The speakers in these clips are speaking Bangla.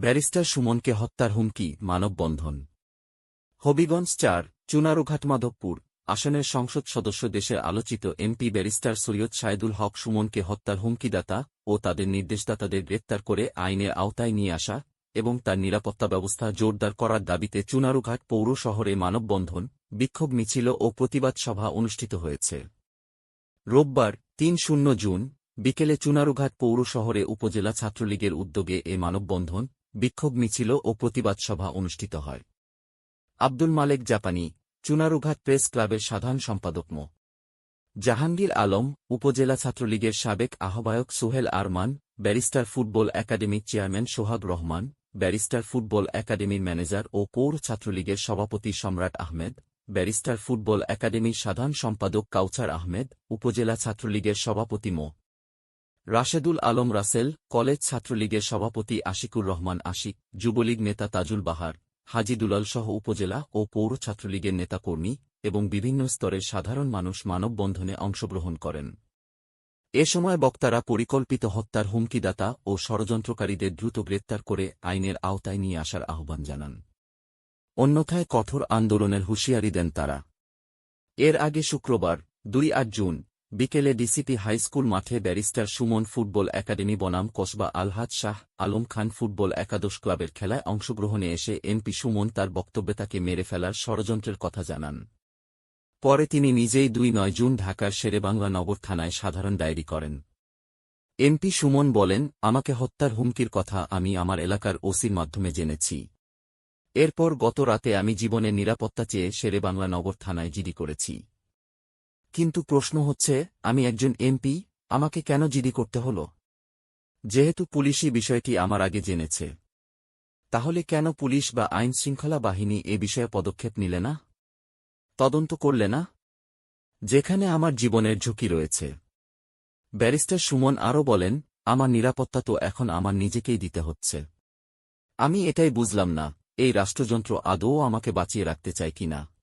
ব্যারিস্টার সুমনকে হত্যার হুমকি, মানববন্ধন। হবিগঞ্জ চার চুনারুঘাট মাধবপুর আসনের সংসদ সদস্য দেশের আলোচিত এমপি ব্যারিস্টার সৈয়দ সাইদুল হক সুমনকে হত্যার হুমকিদাতা ও তাদের নির্দেশদাতাদের গ্রেপ্তার করে আইনের আওতায় নিয়ে আসা এবং তার নিরাপত্তা ব্যবস্থা জোরদার করার দাবিতে চুনারুঘাট পৌর শহরে মানববন্ধন, বিক্ষোভ মিছিল ও প্রতিবাদ সভা অনুষ্ঠিত হয়েছে। রোববার, তিন শূন্য জুন, বিকেলে চুনারুঘাট পৌর শহরে উপজেলা ছাত্রলীগের উদ্যোগে এ মানববন্ধন বিক্ষোভ মিছিল ও প্রতিবাদ সভা অনুষ্ঠিত হয়। আব্দুল মালেক জাপানি চুনারুঘাট প্রেস ক্লাবের সাধারণ সম্পাদক মো। জাহাঙ্গীর আলম, উপজেলা ছাত্রলীগের সাবেক আহ্বায়ক সোহেল আরমান, ব্যারিস্টার ফুটবল একাডেমির chairman Sohag Rahman, barrister football একাডেমির ম্যানেজার ও পৌর ছাত্রলীগের সভাপতি সম্রাট আহমেদ, ব্যারিস্টার ফুটবল একাডেমির সাধারণ সম্পাদক কাউচার আহমেদ, উপজেলা ছাত্রলীগের সভাপতি মো। রাশেদুল আলম রাসেল, কলেজ ছাত্রলীগের সভাপতি আশিকুর রহমান আশিক, যুবলীগ নেতা তাজুল বাহার, হাজি দুলাল সহ উপজেলা ও পৌর ছাত্রলীগের নেতাকর্মী এবং বিভিন্ন স্তরের সাধারণ মানুষ মানববন্ধনে অংশগ্রহণ করেন। এ সময় বক্তারা পরিকল্পিত হত্যার হুমকিদাতা ও ষড়যন্ত্রকারীদের দ্রুত গ্রেপ্তার করে আইনের আওতায় নিয়ে আসার আহ্বান জানান। অন্যথায় কঠোর আন্দোলনের হুঁশিয়ারি দেন তারা। এর আগে শুক্রবার, দুই আট জুন বিকেলে ডিসিপি হাইস্কুল মাঠে ব্যারিস্টার সুমন ফুটবল একাডেমি বনাম কসবা আলহাদ শাহ আলম খান ফুটবল একাদশ ক্লাবের খেলায় অংশগ্রহণে এসে এমপি সুমন তার বক্তব্যে তাকে মেরে ফেলার ষড়যন্ত্রের কথা জানান। পরে তিনি নিজেই দুই নয় জুন ঢাকার শেরেবাংলা নগর থানায় সাধারণ ডায়েরি করেন। এমপি সুমন বলেন, আমাকে হত্যার হুমকির কথা আমি আমার এলাকার ওসির মাধ্যমে জেনেছি। এরপর গত রাতে আমি জীবনের নিরাপত্তা চেয়ে শেরেবাংলা নগর থানায় জিডি করেছি। কিন্তু প্রশ্ন হচ্ছে, আমি একজন এমপি, আমাকে কেন জিডি করতে হল? যেহেতু পুলিশই বিষয়টি আমার আগে জেনেছে। তাহলে কেন পুলিশ বা আইন শৃঙ্খলা বাহিনী এ বিষয়ে পদক্ষেপ নিলে না? তদন্ত করলে না? যেখানে আমার জীবনের ঝুঁকি রয়েছে। ব্যারিস্টার সুমন আরও বলেন, আমার নিরাপত্তা তো এখন আমার নিজেকেই দিতে হচ্ছে। আমি এটাই বুঝলাম না, এই রাষ্ট্রযন্ত্র আদৌ আমাকে বাঁচিয়ে রাখতে চায় কিনা।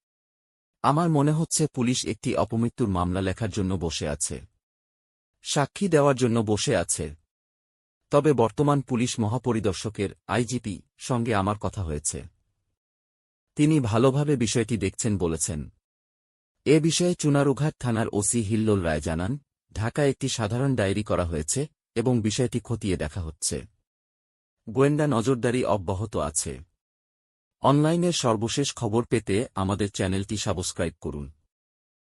আমার মনে হচ্ছে পুলিশ একটি অপমৃত্যুর মামলা লেখার জন্য বসে আছে। সাক্ষী দেওয়ার জন্য বসে আছে। তবে বর্তমান পুলিশ মহাপরিদর্শকের আইজিপি সঙ্গে আমার কথা হয়েছে। তিনি ভালোভাবে বিষয়টি দেখছেন বলেছেন। এ বিষয়ে চুনারুঘাট থানার ওসি হিল্লোল রায় জানান, ঢাকায় একটি সাধারণ ডায়েরি করা হয়েছে এবং বিষয়টি খতিয়ে দেখা হচ্ছে। গোয়েন্দা নজরদারি অব্যাহত আছে। অনলাইনের সর্বশেষ খবর পেতে আমাদের চ্যানেলটি সাবস্ক্রাইব করুন।